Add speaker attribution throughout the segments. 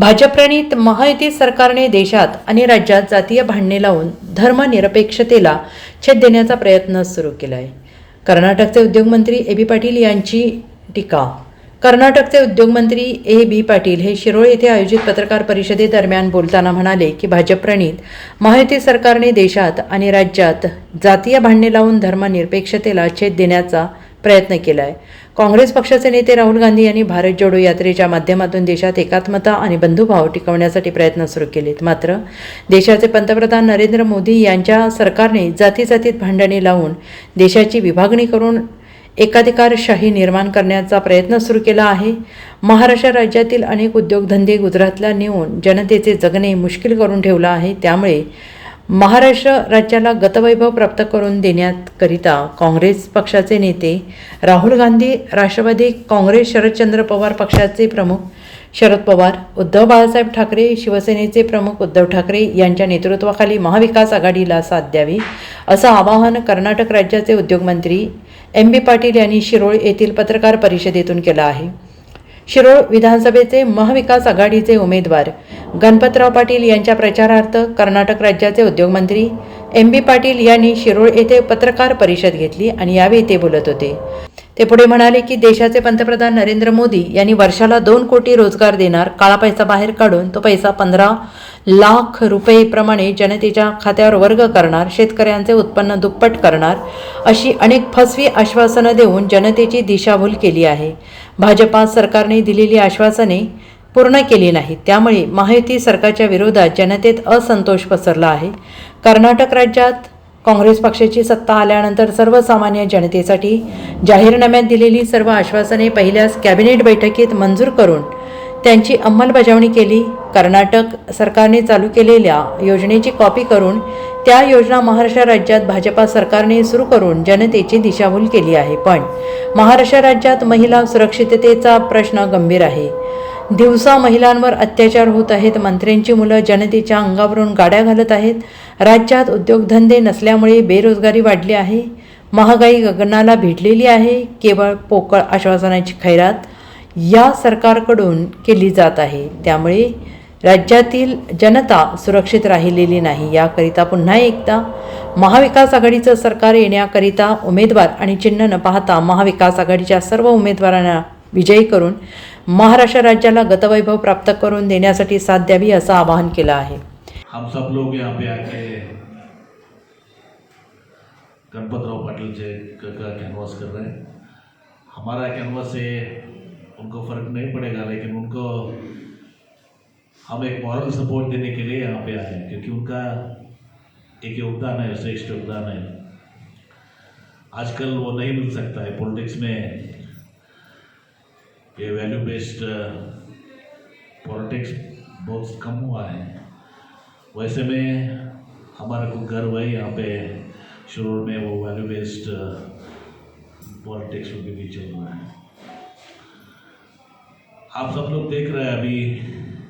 Speaker 1: भाजपप्रणीत महायुती सरकारने देशात आणि राज्यात जातीय भांडणे लावून धर्मनिरपेक्षतेला छेद देण्याचा प्रयत्न सुरू केला आहे कर्नाटकचे उद्योगमंत्री ए बी पाटील यांची टीका कर्नाटकचे उद्योगमंत्री ए बी पाटील हे शिरोळ येथे आयोजित पत्रकार परिषदेदरम्यान बोलताना म्हणाले की भाजपप्रणीत महायुती सरकारने देशात आणि राज्यात जातीय भांडणे लावून धर्मनिरपेक्षतेला छेद देण्याचा प्रयत्न केला आहे काँग्रेस पक्षाचे नेते राहुल गांधी यांनी भारत जोडो यात्रेच्या माध्यमातून देशात एकात्मता आणि बंधुभाव टिकवण्यासाठी प्रयत्न सुरू केलेत मात्र देशाचे पंतप्रधान नरेंद्र मोदी यांच्या सरकारने जाती जातीत भांडणी लावून देशाची विभागणी करून एकाधिकारशाही निर्माण करण्याचा प्रयत्न सुरू केला आहे महाराष्ट्र राज्यातील अनेक उद्योगधंदे गुजरातला नेऊन जनतेचे जगणे मुश्किल करून ठेवलं आहे त्यामुळे महाराष्ट्र राज्याला गतवैभव प्राप्त करून देण्याकरिता काँग्रेस पक्षाचे नेते राहुल गांधी राष्ट्रवादी काँग्रेस शरदचंद्र पवार पक्षाचे प्रमुख शरद पवार उद्धव बाळासाहेब ठाकरे शिवसेनेचे प्रमुख उद्धव ठाकरे यांच्या नेतृत्वाखाली महाविकास आघाडीला साथ द्यावी असं आवाहन कर्नाटक राज्याचे उद्योगमंत्री एम बी पाटील यांनी शिरोळ येथील पत्रकार परिषदेतून केलं आहे शिरोळ विधानसभेचे महाविकास आघाडीचे उमेदवार गणपतराव पाटील यांच्या प्रचारार्थ कर्नाटक राज्याचे उद्योगमंत्री एम बी पाटील यांनी शिरोळ येथे पत्रकार परिषद घेतली आणि यावेळी ते बोलत होते ते पुढे म्हणाले की देशाचे पंतप्रधान नरेंद्र मोदी यांनी वर्षाला दोन कोटी रोजगार देणार काळा पैसा बाहेर काढून तो पैसा पंधरा लाख रुपयेप्रमाणे जनतेच्या खात्यावर वर्ग करणार शेतकऱ्यांचे उत्पन्न दुप्पट करणार अशी अनेक फसवी आश्वासनं देऊन जनतेची दिशाभूल केली आहे भाजपा सरकारने दिलेली आश्वासने पूर्ण केली नाही त्यामुळे महायुती सरकारच्या विरोधात जनतेत असंतोष पसरला आहे कर्नाटक राज्यात काँग्रेस पक्षाची सत्ता आल्यानंतर सर्वसामान्य जनतेसाठी जाहीरनाम्यात दिलेली सर्व आश्वासने पहिल्याच कॅबिनेट बैठकीत मंजूर करून त्यांची अंमलबजावणी केली कर्नाटक सरकारने चालू केलेल्या योजनेची कॉपी करून त्या योजना महाराष्ट्र राज्यात भाजपा सरकारने सुरू करून जनतेची दिशाभूल केली आहे पण महाराष्ट्र राज्यात महिला सुरक्षिततेचा प्रश्न गंभीर आहे दिवसा महिलांवर अत्याचार होत आहेत मंत्र्यांची मुलं जनतेच्या अंगावरून गाड्या घालत आहेत राज्यात उद्योगधंदे नसल्यामुळे बेरोजगारी वाढली आहे महागाई गगनाला भिडलेली आहे केवळ पोकळ आश्वासनाची खैरात या सरकारकडून केली जात आहे त्यामुळे राज्यातील जनता सुरक्षित राहिलेली नाही याकरिता पुन्हा एकदा महाविकास आघाडीचं सरकार येण्याकरिता उमेदवार आणि चिन्ह न पाहता महाविकास आघाडीच्या सर्व उमेदवारांना विजयी करून महाराष्ट्र राज्याला गतवैभव प्राप्त करून देण्यासाठी साथ द्यावी असं आवाहन केलं आहे
Speaker 2: हम सब लोग यहाँ पे आके गणपतराव पाटिल जी का कैनवास कर रहे हैं हमारा कैनवास से उनको फर्क नहीं पड़ेगा लेकिन उनको हम एक मॉरल सपोर्ट देने के लिए यहाँ पे आए हैं क्योंकि उनका एक योगदान है श्रेष्ठ योगदान है आजकल वो नहीं मिल सकता है पॉलिटिक्स में ये वैल्यू बेस्ड पॉलिटिक्स बहुत कम हुआ है वैसे में हमारा को गर्व है यहाँ पे शुरू में वो वैल्यू बेस्ड पॉलिटिक्स के बीच चल रहा है आप सब लोग देख रहे हैं अभी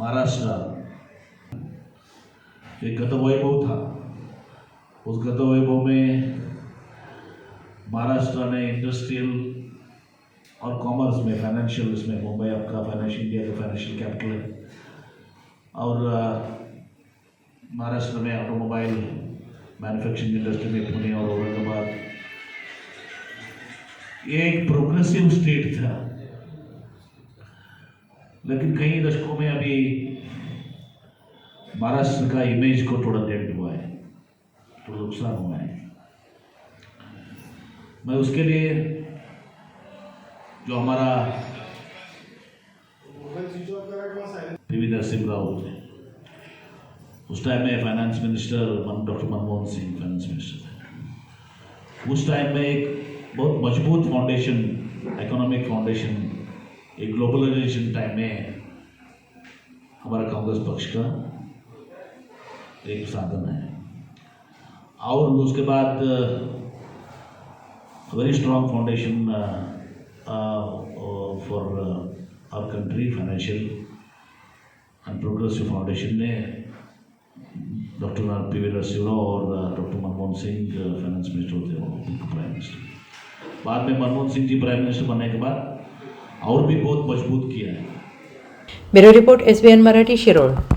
Speaker 2: महाराष्ट्र एक गत वैभव था उस गत वैभव में महाराष्ट्र ने इंडस्ट्रियल और कॉमर्स में फाइनेंशियल इसमें मुंबई आपका फाइनेंशियल इंडिया का फाइनेंशियल कैपिटल है और uh, महाराष्ट्र में ऑटोमोबाइल मैन्युफैक्चरिंग इंडस्ट्री में पुणे और औरंगाबाद ये एक प्रोग्रेसिव स्टेट था लेकिन कई दशकों में अभी महाराष्ट्र का इमेज को थोड़ा डेंट हुआ है थोड़ा नुकसान हुआ है मैं उसके लिए जो हमारा पीवी नरसिंह राव उस टाइम में finance minister doctor Manmohan Singh finance minister थे उस टाइम में एक बहुत मजबूत फाउंडेशन इकोनॉमिक फाउंडेशन एक ग्लोबलाइजेशन टाइम में हमारा कांग्रेस पक्ष का एक साधन है और उसके बाद very strong foundation for our country financial and progressive foundation ने doctor R P V Narasimha और doctor Manmohan Singh finance minister होते हैं प्राइम मिनिस्टर बाद में मनमोहन सिंह जी प्राइम मिनिस्टर बनने के बाद और भी बहुत मजबूत किया है
Speaker 1: ब्यूरो रिपोर्ट एस मराठी शिरोड़